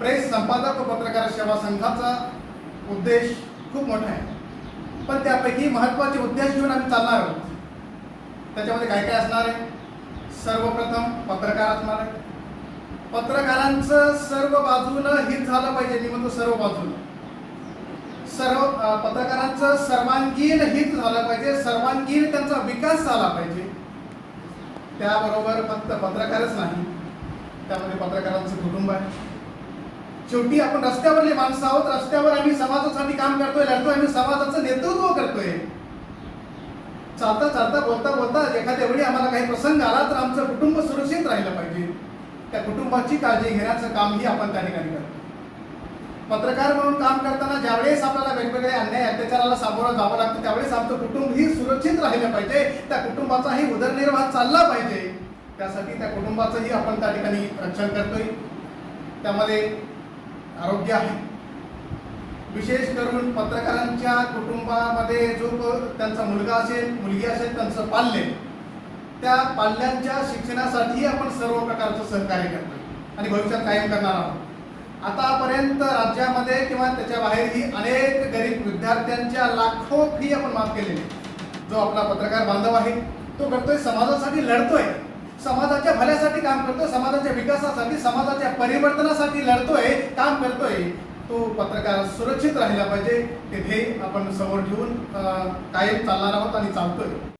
Press संपादक व पत्रकार सेवा संघाचा उद्देश खूप मोठा आहे. पण त्यापैकी महत्त्वाचे उद्देश घेऊन आम्ही चालणार आहोत. त्याच्यामध्ये काय काय असणार आहे? सर्वप्रथम पत्रकार असणार आहे पत्रकारांचं सर्व बाजूनं हित झालं पाहिजे. मी म्हणतो सर्व बाजूनं. सर्व पत्रकारांचं सर्वांगीण हित झालं पाहिजे. सर्वांगीण त्यांचा विकास झाला पाहिजे. त्याबरोबर फक्त पत्रकारच नाही. त्यामध्ये पत्रकारांचं कुटुंब आहे. शेवटी आपण रस्त्यावरली माणसं आहोत रस्त्यावर आम्ही समाजासाठी काम करतोय लढतोय आम्ही समाजाचं नेतृत्व करतोय. चालता चालता बोलता बोलता एखाद्या वेळी आम्हाला काही प्रसंग आला तर आमचं कुटुंब सुरक्षित राहिलं पाहिजे. त्या कुटुंबाची काळजी घेण्याचं कामही आपण त्या ठिकाणी करतो. पत्रकार म्हणून काम करताना ज्यावेळेस आपल्याला वेगवेगळे अन्याय अत्याचाराला सामोरं जावं लागतं त्यावेळेस आमचं कुटुंब ही सुरक्षित राहिलं पाहिजे. त्या कुटुंबाचाही उदरनिर्वाह चालला पाहिजे. त्यासाठी त्या कुटुंबाचंही आपण त्या ठिकाणी रक्षण करतोय. त्यामध्ये आरोग्य आहे. विशेष करून पत्रकारांच्या कुटुंबामध्ये जो त्यांचा मुलगा असेल मुलगी असेल त्यांचं पाल्य त्या पाल्यांच्या शिक्षणासाठी आपण सर्व प्रकारचं सहकार्य करतो आणि भविष्यात कायम करणार आहोत. आतापर्यंत राज्यामध्ये किंवा त्याच्या बाहेरही अनेक गरीब विद्यार्थ्यांच्या लाखो फी आपण माफ केलेली. जो आपला पत्रकार बांधव आहे तो करतोय समाजासाठी लढतोय. समाजात समाजासाठी काम करतोय समाजाच्या विकासासाठी समाजाच्या परिवर्तनासाठी लढतोय काम करतोय. तो पत्रकार सुरक्षित राहिला पाहिजे तिथे आपण समोर ठेवून कायम चालणार आहोत आणि चालतोय.